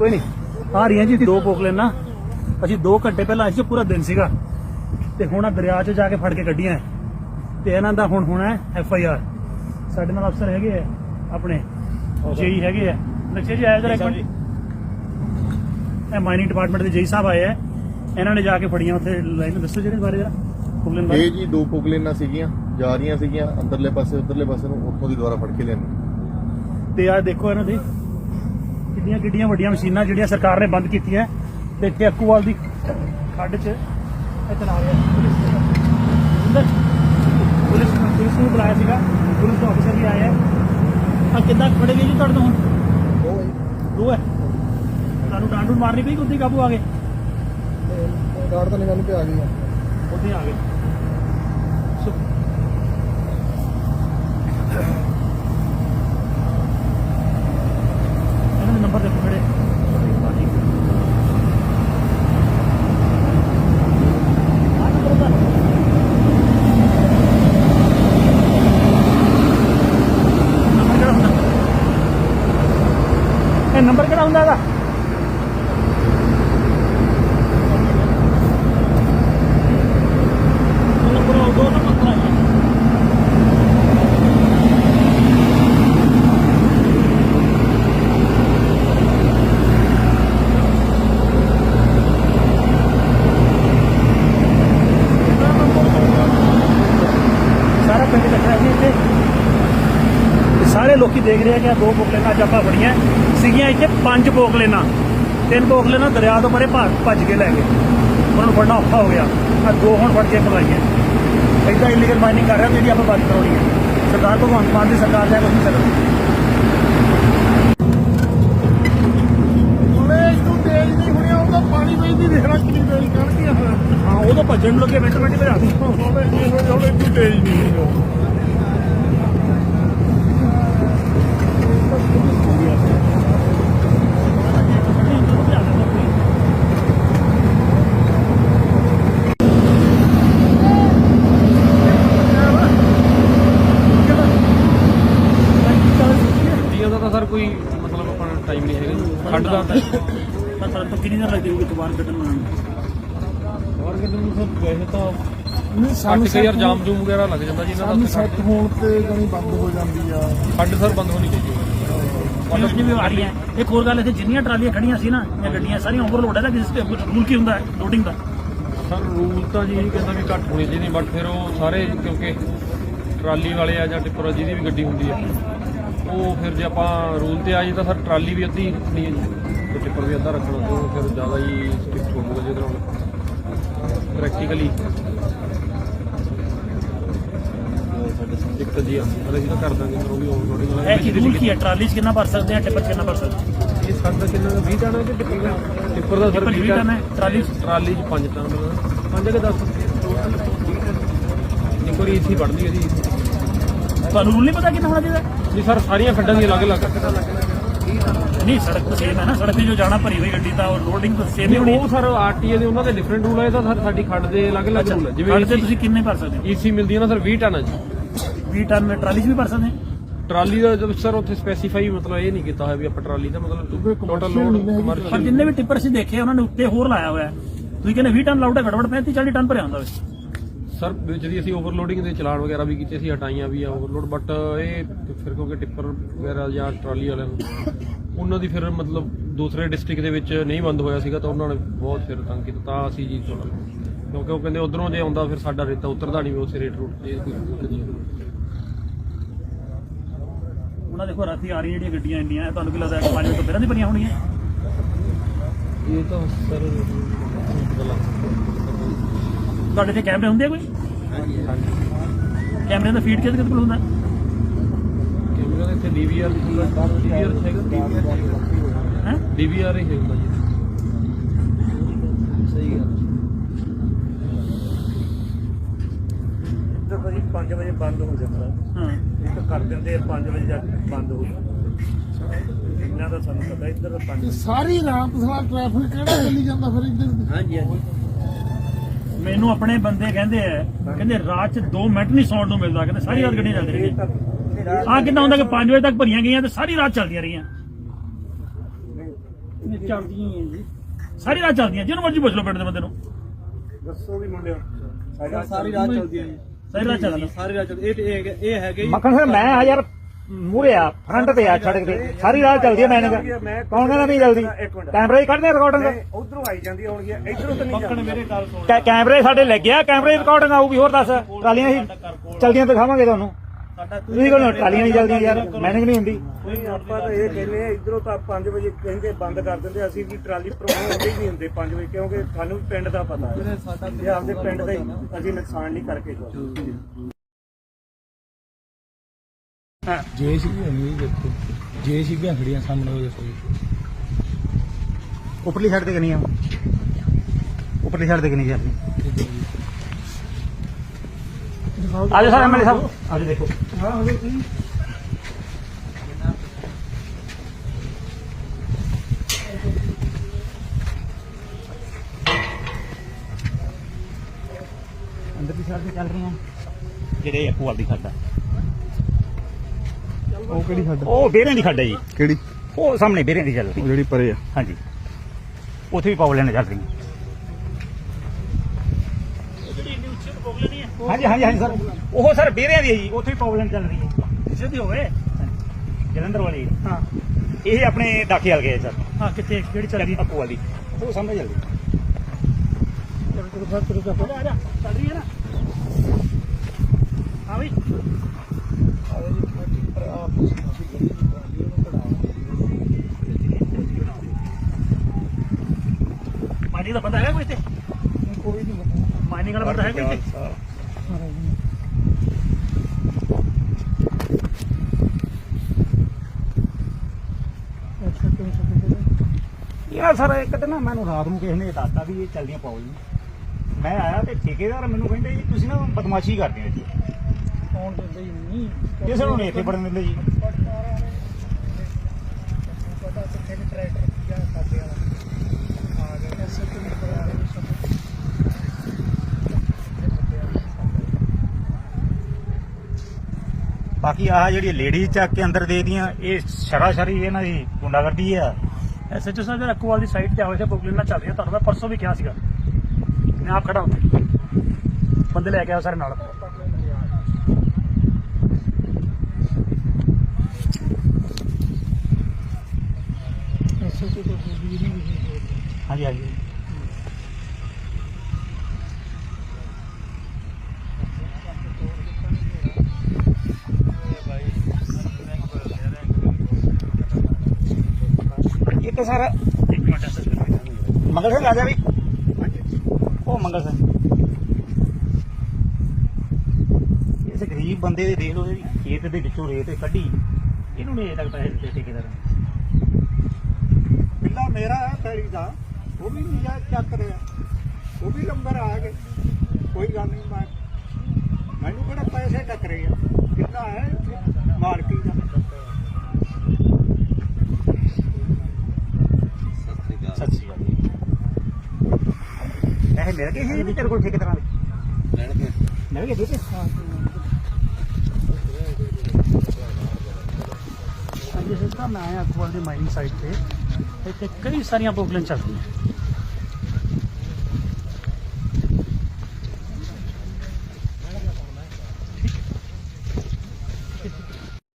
ਕੋਈ ਨਹੀਂ। ਆ ਰਹੀਆਂ ਜੀ ਦੋ ਪੋਕਲੇ ਨਾ ਅਸੀਂ 2 ਘੰਟੇ ਪਹਿਲਾਂ ਅਸੀਂ ਪੂਰਾ ਦਿਨ ਸੀਗਾ। ਤੇ ਹੁਣ ਆ ਦਰਿਆ 'ਚ ਜਾ ਕੇ ਫੜ ਕੇ ਕੱਢੀਆਂ। ਤੇ ਇਹਨਾਂ ਦਾ ਹੁਣ ਹੋਣਾ ਐਫ ਆਈ ਆਰ। ਸਾਡੇ ਨਾਲ ਅਫਸਰ ਹੈਗੇ ਆ ਆਪਣੇ ਜੇਈ ਹੈਗੇ ਆ। ਨਕਸ਼ੇ ਜੀ ਆਇਆ ਜਰਾ ਇੱਕ ਮਿੰਟ। ਇਹ ਮਾਈਨਿੰਗ ਡਿਪਾਰਟਮੈਂਟ ਦੇ ਜੇਈ ਸਾਹਿਬ ਆਏ ਆ। ਇਹਨਾਂ ਨੇ ਜਾ ਕੇ ਫੜੀਆਂ ਉੱਥੇ ਲਾਈਨ। ਦੱਸੋ ਜਿਹੜੇ ਬਾਰੇ ਜਰਾ। ਪੋਕਲੇ ਬਾਰੇ। ਇਹ ਜੀ ਦੋ ਪੁਗਲੇਨਾਂ ਸੀਗੀਆਂ ਜਾ ਰਹੀਆਂ ਸੀਗੀਆਂ ਅੰਦਰਲੇ ਪਾਸੇ ਉਧਰਲੇ ਪਾਸੇ ਨੂੰ ਉੱਥੋਂ ਦੀ ਦੁਆਰਾ ਫੜ ਕੇ ਲਿਆਂਦੀ ਤੇ ਆ ਦੇਖੋ ਇਹਨਾਂ ਦੀ ਕਿੰਨੀਆਂ ਕਿੰਨੀਆਂ ਵੱਡੀਆਂ ਮਸ਼ੀਨਾਂ ਜਿਹੜੀਆਂ ਸਰਕਾਰ ਨੇ ਬੰਦ ਕੀਤੀਆਂ ਤੇ ਇੱਥੇ ਅਕੂਵਾਲ ਦੀ ਖੱਡ 'ਚ ਇਹ ਚਲਾ ਰਿਹਾ ਪੁਲਿਸ ਅੰਦਰ। ਪੁਲਿਸ ਪੁਲਿਸ ਨੂੰ ਬੁਲਾਇਆ ਸੀਗਾ। ਪੁਲਿਸ ਦੇ ਅਫਸਰ ਵੀ ਆਏ ਆ। ਗਏ ਜੀ ਤੁਹਾਡੇ ਤੋਂ ਹੁਣ? ਦੋ ਹੈ ਤੁਹਾਨੂੰ ਡਾਂਡੂ ਮਾਰਨੀ ਪਈ ਕਿ ਉੱਥੇ ਹੀ ਕਾਬੂ ਆ ਗਏ? ਗਾੜ ਤਾਂ ਗਈ ਉੱਥੇ ਆ ਗਏ। ਸੋ ਇਹਨਾਂ ਦੇ ਨੰਬਰ ਦੇਖੋ ਕਿਹੜੇ ਆਹ ਨੰਬਰ ਉਹਦਾ। ਨੰਬਰ ਕਿਹੜਾ ਹੁੰਦਾ ਇਹ ਨੰਬਰ ਕਿਹੜਾ ਹੁੰਦਾ ਇਹਦਾ ਨੰਬਰ ਉਹ ਦੋ ਨੰਬਰ ਆਇਆ ਸਾਰਾ ਪਿੰਡ ਇਕੱਠਾ ਹੈ ਜੀ ਇੱਥੇ ਤੇ ਸਾਰੇ ਲੋਕੀ ਦੇਖ ਰਹੇ ਆ ਕਿ ਆ ਦੋ ਬੋਕਲੇਨਾਂ ਅੱਜ ਆਪਾਂ ਫੜੀਆਂ ਸੀਗੀਆਂ ਇੱਥੇ ਪੰਜ ਬੋਕਲੇਨਾਂ ਤਿੰਨ ਬੋਕਲੇਨਾਂ ਦਰਿਆ ਤੋਂ ਪਰੇ ਭੱਜ ਕੇ ਲੈ ਗਏ। ਉਹਨਾਂ ਨੂੰ ਫੜਨਾ ਔਖਾ ਹੋ ਗਿਆ। ਆ ਦੋ ਹੁਣ ਫੜ ਕੇ ਪਲਾਈਆਂ ਇਦਾਂ ਇਲੀਗਲ ਮਾਈਨਿੰਗ ਕਰ ਰਹੇ ਆ ਜਿਹੜੀ ਆਪਾਂ ਬੰਦ ਕਰਾਉਣੀ ਹੈ ਸਰਕਾਰ ਭਗਵੰਤ ਮਾਨ ਦੀ ਸਰਕਾਰ ਜਾ ਕੁਝ ਨਹੀਂ ਸਕਦੀ। ਪਾਣੀ ਵੇਚਦੀ ਦੇਖਣਾ ਕਿੰਨੀ ਤੇਜ਼ ਕੱਢਦੀਆਂ ਹੁਣ ਹਾਂ ਉਦੋਂ ਭੱਜਣ ਲੱਗੇ ਮਿੰਟ ਮਿੰਟ ਭਜਾ ਦਿੱਤੀ ਹੁਣੇ ਇਹੋ ਹੁਣੇ ਇਦੋਂ ਤੇਜ਼ ਨਹੀਂ ਗੱਡੀਆਂ ਦਾ ਤਾਂ ਸਰ ਕੋਈ ਮਤਲਬ ਆਪਣਾ ਟਾਈਮ ਨਹੀਂ ਹੈਗਾ ਖੱਡ ਦਾ ਤਾਂ ਸਰ ਤੋਂ ਕਿੰਨੀ ਦੇਰ ਲੱਗਦੀ ਹੋਊਗੀ ਦੁਬਾਰਾ ਕੱਢਣ ਬਣਾਉਣ ਨੂੰ ਹੋਰ ਕਿਤੇ ਨੂੰ ਸਰ ਵੈਸੇ ਤਾਂ ਨਹੀਂ ਸਾਨੂੰ ਕਈ ਵਾਰ ਜਾਮ ਜੂਮ ਵਗੈਰਾ ਲੱਗ ਜਾਂਦਾ ਜੀ ਇਹਨਾਂ ਸਾਨੂੰ ਦਾ ਸੈੱਟ ਹੋਣ ਤੇ ਕਣੀ ਬੰਦ ਹੋ ਜਾਂਦੀ ਆ। ਖੱਡ ਸਰ ਬੰਦ ਹੋਣੀ ਚਾਹੀਦੀ ਹੈ। ਪੁਲਿਸ ਦੀ ਵੀ ਆ ਰਹੀ ਹੈ। ਇੱਕ ਹੋਰ ਗੱਲ ਇੱਥੇ ਜਿੰਨੀਆਂ ਟਰਾਲੀਆਂ ਖੜੀਆਂ ਸੀ ਨਾ ਇਹ ਗੱਡੀਆਂ ਸਾਰੀਆਂ ਓਵਰਲੋਡ ਹੈ ਤਾਂ ਕਿਸ ਤੇ ਰੂਲ ਕੀ ਹੁੰਦਾ ਲੋਡਿੰਗ ਦਾ? ਸਰ ਰੂਲ ਤਾਂ ਜੀ ਇਹ ਕਹਿੰਦਾ ਵੀ ਘੱਟ ਹੋਣੀ ਚਾਹੀਦੀ ਬਟ ਫਿਰ ਉਹ ਸਾਰੇ ਕਿਉਂਕਿ ਟਰਾਲੀ ਵਾਲੇ ਆ ਜਾਂ ਟਿੱਪਰ ਆ ਜਿਹਦੀ ਵੀ ਗੱਡੀ ਹੁੰਦੀ ਆ ਉਹ ਫਿਰ ਜੇ ਆਪਾਂ ਰੂਲ ਤੇ ਆ ਜੀ ਤਾਂ ਸਰ ਟਰਾਲੀ ਵੀ ਅੱਧੀ ਰੱਖਣੀ ਹੈ ਜੀ। ਤੇ ਟਿੱਪਰ ਵੀ ਅੱਧਾ ਰੱਖਣਾ ਤੇ ਫਿਰ ਜ਼ਿਆਦਾ ਹੀ ਸਟ੍ਰਿਕਟ ਹੋਊਗਾ ਜਿਹਦੇ ਨਾਲ ਪ੍ਰੈਕਟੀਕਲੀ ਦਿੱਕਤ ਜੀ ਆ ਪਰ ਅਸੀਂ ਤਾਂ ਕਰ ਦਾਂਗੇ ਫਿਰ ਉਹ ਵੀ ਓਵਰਲੋਡਿੰਗ ਵਾਲਾ ਇਹ ਕੀ ਰੂਲ ਕੀ ਹੈ ਟਰਾਲੀ 'ਚ ਕਿੰਨਾ ਭਰ ਸਕਦੇ ਆ ਟਿੱਪਰ 'ਚ ਕਿੰਨਾ ਭਰ ਸਕਦੇ ਇਹ ਸਾਡਾ ਕਿੰਨਾ 20 ਟਨ ਕਿ ਟਿੱਪਰ ਦਾ? ਟਿੱਪਰ ਦਾ ਸਰ ਟਿੱਪਰ 'ਚ 20 ਟਨ ਹੈ, ਟਰਾਲੀ 'ਚ? ਟਰਾਲੀ 'ਚ 5 ਟਨ ਪੰਜ ਕਿ 10 ਟੋਟਲ 20 ਟਨ ਇੱਕ ਵਾਰੀ ਇੱਥੇ ਵੜਦੀ ਹੈ ਜੀ। ਤੁਹਾਨੂੰ ਰੂਲ ਨਹੀਂ ਪਤਾ ਕਿੰਨਾ ਹੋਣਾ ਚਾਹੀਦਾ? ਨਹੀਂ ਸਰ ਸਾਰੀਆਂ ਖੱਡਾਂ ਦੀ ਅਲੱਗ-ਅਲੱਗ। ਨਹੀਂ ਸੜਕ ਤਾਂ ਸੇਮ ਹੈ ਨਾ। ਸੜਕ ਤੇ ਜੋ ਜਾਣਾ ਭਰੀ ਹੋਈ ਗੱਡੀ ਤਾਂ ਉਹ ਲੋਡਿੰਗ ਤਾਂ ਸੇਮ ਹੀ ਹੋਣੀ ਉਹ ਸਰ ਆਰਟੀਏ ਦੇ ਉਹਨਾਂ ਦੇ ਡਿਫਰੈਂਟ ਰੂਲ ਹੈ ਤਾਂ ਸਰ ਸਾਡੀ ਖੱਡ ਦੇ ਅਲੱਗ-ਅਲੱਗ ਰੂਲ ਹੈ ਜਿਵੇਂ ਜਿਵੇਂ ਤੁਸੀਂ ਕਿੰਨੇ ਭਰ ਸਕਦੇ ਹੋ? ਈਸੀ ਮਿਲਦੀ ਹੈ ਨਾ ਸਰ 20 ਟਨ ਹੈ ਜੀ। 20 ਟਨ ਟਰਾਲੀ 'ਚ ਵੀ ਭਰ ਸਕਦੇ ਆ ਟਰਾਲੀ ਦਾ ਜਦ ਸਰ ਉੱਥੇ ਸਪੈਸੀਫਾਈ ਮਤਲਬ ਇਹ ਨਹੀਂ ਕੀਤਾ ਹੋਇਆ ਵੀ ਆਪਾਂ ਟਰਾਲੀ ਦਾ ਮਤਲਬ ਟੋਟਲ ਲੋਡ ਪਰ ਕਮਰਸ਼ੀਅਲ ਜਿੰਨੇ ਵੀ ਟਿੱਪਰ ਸੀ ਦੇਖੇ ਉਹਨਾਂ ਨੇ ਉੱਤੇ ਹੋਰ ਲਾਇਆ ਹੋਇਆ ਹੈ। ਤੁਸੀਂ ਕਹਿੰਦੇ 20 ਟਨ ਲਾਉਡ ਹੈ ਘੜਵੜ 35 40 ਟਨ ਭਰਿਆ ਹੁੰਦਾ ਵੇ। ਸਰ ਜਿਹੜੀ ਅਸੀਂ ਓਵਰਲੋਡਿੰਗ ਦੇ ਚਲਾਨ ਵਗੈਰਾ ਵੀ ਕੀਤੇ ਸੀ ਹਟਾਈਆਂ ਵੀ ਆ ਓਵਰਲੋਡ ਬਟ ਇਹ ਫਿਰ ਕਿਉਂਕਿ ਟਿੱਪਰ ਵਗੈਰਾ ਜਾਂ ਟਰਾਲੀ ਵਾਲਿਆਂ ਨੂੰ ਉਹਨਾਂ ਦੀ ਫਿਰ ਮਤਲਬ ਦੂਸਰੇ ਡਿਸਟ੍ਰਿਕਟ ਦੇ ਵਿੱਚ ਨਹੀਂ ਬੰਦ ਹੋਇਆ ਸੀਗਾ ਤਾਂ ਉਹਨਾਂ ਨੇ ਬਹੁਤ ਫਿਰ ਤੰਗ ਕੀਤਾ ਤਾਂ ਅਸੀਂ ਜੀ ਕਿਉਂਕਿ ਉਹ ਕਹਿੰਦੇ ਉਧਰੋਂ ਜੇ ਆਉਂਦਾ ਫਿਰ ਸਾਡਾ ਰੇਤਾ ਉਤਰਦਾ ਨਹੀਂ ਉਸੇ ਰੇਟ ਰੂਟ ਤੇ ਕੋਈ ਨਹੀਂ। ਉਹਨਾਂ ਦੇਖੋ ਰਾਤੀ ਆ ਰਹੀਆਂ ਜਿਹੜੀਆਂ ਗੱਡੀਆਂ ਇੰਨੀਆਂ ਹੈ, ਤੁਹਾਨੂੰ ਕੀ ਲੱਗਦਾ ਹੈ ਕਿ 5 ਵਜੇ ਤੋਂ ਪਹਿਲਾਂ ਦੀ ਬਣੀਆਂ ਹੋਣੀਆਂ ਇਹ ਤਾਂ ਸਰ ਤੁਹਾਡੇ ਤੇ ਕੈਮਰੇ ਹੁੰਦੇ ਆ ਕੋਈ? ਕੈਮਰੇ ਦਾ ਫੀਡ ਕਿਹਦੇ ਕਿਹਦੇ ਕੋਲ ਹੁੰਦਾ? ਹੈ? ਕੈਮਰਾ ਦੇ ਇੱਥੇ ਡੀਵੀਆਰ ਡੀਵੀਆਰ ਹੈਗਾ। ਹੈਂ? ਡੀਵੀਆਰ ਹੀ ਹੁੰਦਾ ਜੀ। ਸਹੀ ਗੱਲ ਜਦੋਂ ਜੀ 5 ਵਜੇ ਬੰਦ ਹੋ ਜਾਂਦਾ। ਹਾਂ। ਇੱਕ ਕਰ ਦਿੰਦੇ ਆ 5 ਵਜੇ ਜਾ ਕੇ ਬੰਦ ਹੋ ਜਾਂਦਾ। ਇਹਨਾਂ ਦਾ ਸਾਨੂੰ ਪਤਾ ਇੱਧਰ ਦਾ 5 ਸਾਰੀ ਰਾਤ ਸਾਰਾ ਟ੍ਰੈਫਿਕ ਕਿਹੜਾ ਚੱਲੀ ਜਾਂਦਾ ਫਿਰ ਇੱਧਰ? ਹਾਂਜੀ ਹਾਂਜੀ। ਮੈਨੂੰ ਆਪਣੇ ਬੰਦੇ ਕਹਿੰਦੇ ਆ ਕਹਿੰਦੇ ਰਾਤ 'ਚ 2 ਮਿੰਟ ਨਹੀਂ ਸੌਣ ਨੂੰ ਮਿਲਦਾ ਕਹਿੰਦੇ ਸਾਰੀ ਰਾਤ ਗੱਡੀਆਂ ਚੱਲਦੀ ਰਹੀਆਂ। ਆ ਕਿੰਨਾ ਹੁੰਦਾ ਕਿ 5 ਵਜੇ ਤੱਕ ਭਰੀਆਂ ਗਈਆਂ ਤੇ ਸਾਰੀ ਰਾਤ ਚੱਲਦੀਆਂ ਰਹੀਆਂ। ਚੱਲਦੀਆਂ ਹੀ ਜੀ। ਸਾਰੀ ਰਾਤ ਚੱਲਦੀਆਂ ਜਿਹਨੂੰ ਮਰਜ਼ੀ ਪੁੱਛ ਲਓ ਪਿੰਡ ਦੇ ਬੰਦੇ ਨੂੰ। ਦੱਸੋ ਵੀ ਮੁੰਡਿਓ। ਸਾਡਾ ਸਾਰੀ ਰਾਤ ਚੱਲਦੀ ਹੈ ਜੀ ਸਾਰੀ ਰਾਤ ਚੱਲਦੀਆਂ। ਸਾਰੀ ਰਾਤ ਇਹ ਤੇ ਇਹ ਇਹ ਹੈਗੇ ਮੱਖਣ ਸਾਹਿਬ ਮੈਂ ਆ ਯਾਰ ਮੂਰੇ ਆ ਫਰੰਟ ਤੇ ਆ ਸੜਕ ਤੇ ਸਾਰੀ ਰਾਤ ਚੱਲਦੀ ਆ ਮੈਂ ਨਹੀਂ ਕੌਣ ਕਹਿੰਦਾ ਨਹੀਂ ਚੱਲਦੀ? ਕੈਮਰੇ ਹੀ ਕੱਢਦੇ ਰਿਕਾਰਡਿੰਗ ਉਧਰੋਂ ਆਈ ਜਾਂਦੀ ਹੋਣਗੀਆਂ ਇਧਰੋਂ ਤਾਂ ਨਹੀਂ ਜਾਂਦੀ। ਮੇਰੇ ਨਾਲ ਸੁਣ। ਕੈਮਰੇ ਸਾਡੇ ਲੱਗੇ ਆ ਕੈਮਰੇ ਰਿਕਾਰਡਿੰਗ ਆਊਗੀ ਹੋਰ ਦੱਸ ਟਰਾਲੀਆਂ ਹੀ ਚਲਦੀਆਂ ਦਿਖਾਵਾਂਗੇ ਤੁਹਾਨੂੰ। ਤੁਸੀਂ ਕਹਿੰਦੇ ਟਰਾਲੀਆਂ ਨਹੀਂ ਚੱਲਦੀਆਂ ਯਾਰ ਮੈਨੇਜ ਨਹੀਂ ਹੁੰਦੀ। ਆਪਾਂ ਤਾਂ ਇਹ ਕਹਿੰਦੇ ਆ ਇਧਰੋਂ ਤਾਂ 5 ਵਜੇ ਕਹਿੰਦੇ ਬੰਦ ਕਰ ਦਿੰਦੇ ਅਸੀਂ ਵੀ ਟਰਾਲੀ ਪ੍ਰੋਗਰਾਮ ਹੁੰਦੇ ਹੀ ਨਹੀਂ ਹੁੰਦੇ 5 ਵਜੇ ਕਿਉਂਕਿ ਸਾਨੂੰ ਵੀ ਪਿੰਡ ਦਾ ਪਤਾ ਹੈ। ਇਹ ਆਪਦੇ ਪਿੰਡ ਦਾ ਹੀ ਅਸੀਂ ਨੁਕਸਾਨ ਨਹੀਂ ਕਰਕੇ ਜਾਂਦੇ ਜੇਸੀਬੀ ਨਹੀਂ ਦੇਖੋ। ਜੇਸੀਬੀਆਂ ਖੜੀਆਂ ਸਾਹਮਣੇ ਉਹ ਦੇਖੋ ਜੀ। ਉੱਪਰਲੀ ਸਾਈਡ ਤੇ ਕਿੰਨੀ ਆ ਉੱਪਰਲੀ ਸਾਈਡ ਤੇ ਕਿੰਨੀ ਜਾਂਦੀ ਆਜੋ ਸਰ ਐਮਐਲਏ ਸਾਹਿਬ। ਆਜੋ ਦੇਖੋ। ਅੰਦਰ ਦੀ ਸਾਈਡ ਤੇ ਚੱਲ ਰਹੀਆਂ। ਜਿਹੜੇ ਅਕੂਆਲ ਦੀ ਖੱਡ ਆ। ਉਹ ਕਿਹੜੀ ਖੱਡ? ਉਹ ਬੇਰਿਆਂ ਦੀ ਖੱਡ ਹੈ ਜੀ। ਕਿਹੜੀ? ਉਹ ਸਾਹਮਣੇ ਬੇਰਿਆਂ ਦੀ ਚੱਲ ਰਹੀ ਉਹ ਜਿਹੜੀ ਪਰੇ ਆ। ਹਾਂਜੀ। ਉੱਥੇ ਵੀ ਪਾਵਰ ਲੈਣ ਚੱਲ ਰਹੀ ਹਾਂਜੀ ਹਾਂਜੀ ਹਾਂਜੀ ਸਰ। ਉਹ ਸਰ ਬੇਰਿਆਂ ਦੀ ਹੈ ਜੀ। ਉੱਥੇ ਵੀ ਪਾਵਰ ਲੈਣ ਚੱਲ ਰਹੀ ਹੈ। ਕਿਸੇ ਦੀ ਹੋਵੇ। ਜਲੰਧਰ ਵਾਲੀ। ਹਾਂ। ਇਹ ਆਪਣੇ ਡਾਕੇ ਵਾਲ ਗਏ ਸਰ। ਹਾਂ ਕਿੱਥੇ? ਕਿਹੜੀ ਚੱਲਦੀ ਅਪੂ ਵਾਲੀ। ਉਹ ਸਾਹਮਣੇ ਚੱਲਦੀ ਚਲੋ ਚਲੋ ਸਰ ਚਲੋ ਚਲੋ। ਆ ਜਾ ਚੱਲ ਰਹੀ ਹੈ ਨਾ। ਹਾਂ ਵੀ। ਮਾਈਨਿੰਗ ਦਾ ਬੰਦਾ ਹੈ ਕੋਈ ਤੇ ਕੋਈ ਨਹੀਂ ਮਾਈਨਿੰਗ ਵਾਲਾ ਬੰਦਾ ਹੈ ਕੋਈ ਤੇ ਯਾਰ ਸਰ, ਇੱਕ ਦਿਨ ਨਾ ਮੈਨੂੰ ਰਾਤ ਨੂੰ ਕਿਸੇ ਨੇ ਦੱਸਤਾ ਵੀ ਇਹ ਚੱਲਦੀਆਂ ਪਾਓ ਜੀ। ਮੈਂ ਆਇਆ ਤੇ ਠੇਕੇਦਾਰ ਮੈਨੂੰ ਕਹਿੰਦੇ ਜੀ, ਤੁਸੀਂ ਨਾ ਬਦਮਾਸ਼ੀ ਕਰਦੇ ਹੋ ਜੀ। ਕੌਣ ਦਿੰਦੇ ਹੀ ਨਹੀਂ। ਕਿਸੇ ਨੂੰ ਨਹੀਂ ਇੱਥੇ ਵੜਨ ਦਿੰਦੇ ਜੀ। ਪਤਾ ਕਿੱਥੇ ਦੇ ਟਰੈਕਟਰ ਕੀ ਆ ਸਾਡੇ ਵਾਲਾ ਆ ਗਿਆ ਐਸੇ ਤੋਂ ਨਹੀਂ ਪਤਾ ਬਾਕੀ ਆਹ ਜਿਹੜੀ ਲੇਡੀ ਚੱਕ ਕੇ ਅੰਦਰ ਦੇ ਦੀਆਂ ਇਹ ਸ਼ਰਾਸ਼ਰੀ ਇਹਨਾਂ ਦੀ ਗੁੰਡਾਗਰਦੀ ਆ ਐਸਐਚਓ ਸਾਹਿਬ ਜਰਾ ਅਕਵਾਲ ਦੀ ਸਾਈਡ ਤੇ ਆਵੇ ਤੇ ਬੁਕਲਿਨ ਨਾਲ ਚੱਲ ਰਹੀ ਤੁਹਾਨੂੰ ਮੈਂ ਪਰਸੋਂ ਵੀ ਕਿਹਾ ਸੀਗਾ। ਮੈਂ ਆਪ ਖੜਾ ਉੱਥੇ। ਬੰਦੇ ਲੈ ਕੇ ਆਓ ਸਾਰੇ ਨਾਲ ਐਸਐਚਓ ਤੋਂ ਬੋਲੀ ਨਹੀਂ ਹਾਂਜੀ ਹਾਂਜੀ। ਇਹ ਤਾਂ ਸਾਰਾ, ਮੰਗਲ ਸਿੰਘ ਆ ਜਾ ਵੀ। ਉਹ ਮੰਗਲ ਸਿੰਘ ਇਸ ਗਰੀਬ ਬੰਦੇ ਦੇ ਦੇਖ ਲਓ ਜਿਹੜੀ ਖੇਤ ਦੇ ਵਿੱਚੋਂ ਰੇਤ ਕੱਢੀ। ਇਹਨੂੰ ਨਹੀਂ ਅਜੇ ਤੱਕ ਪੈਸੇ ਦਿੱਤੇ ਠੇਕੇਦਾਰ ਨੇ? ਬਿੱਲਾ ਮੇਰਾ ਹੈ ਪੈੜੀ ਦਾ ਉਹ ਵੀ ਨਹੀਂ ਜਾ ਚੱਕ ਰਿਹਾ। ਉਹ ਵੀ ਲੰਬਰ ਆ ਗਏ। ਕੋਈ ਗੱਲ ਨਹੀਂ ਮੈਂ ਮੈਨੂੰ ਕਿਹੜਾ ਪੈਸੇ ਟੱਕਰੇ ਆ? ਕਿੰਨਾ ਹੈ ਮਾਲਕੀ ਦਾ। ਸਤਿ ਸ਼੍ਰੀ ਅਕਾਲ ਜੀ। ਇਹ ਮਿਲ ਗਏ ਸੀ ਵੀ ਤੇਰੇ ਕੋਲ ਠੇਕੇਦਾਰਾਂ ਦੇ? ਮਿਲ ਗਏ। ਠੀਕ ਹੈ। ਹਾਂਜੀ ਸਰ ਤਾਂ ਮੈਂ ਆਇਆ ਅਕਵਾਲ ਦੀ ਮਾਈਨਿੰਗ ਸਾਈਟ ਤੇ, ਇੱਥੇ ਕਈ ਸਾਰੀਆਂ ਬੁਕਲਿਨ ਚੱਲਦੀਆਂ।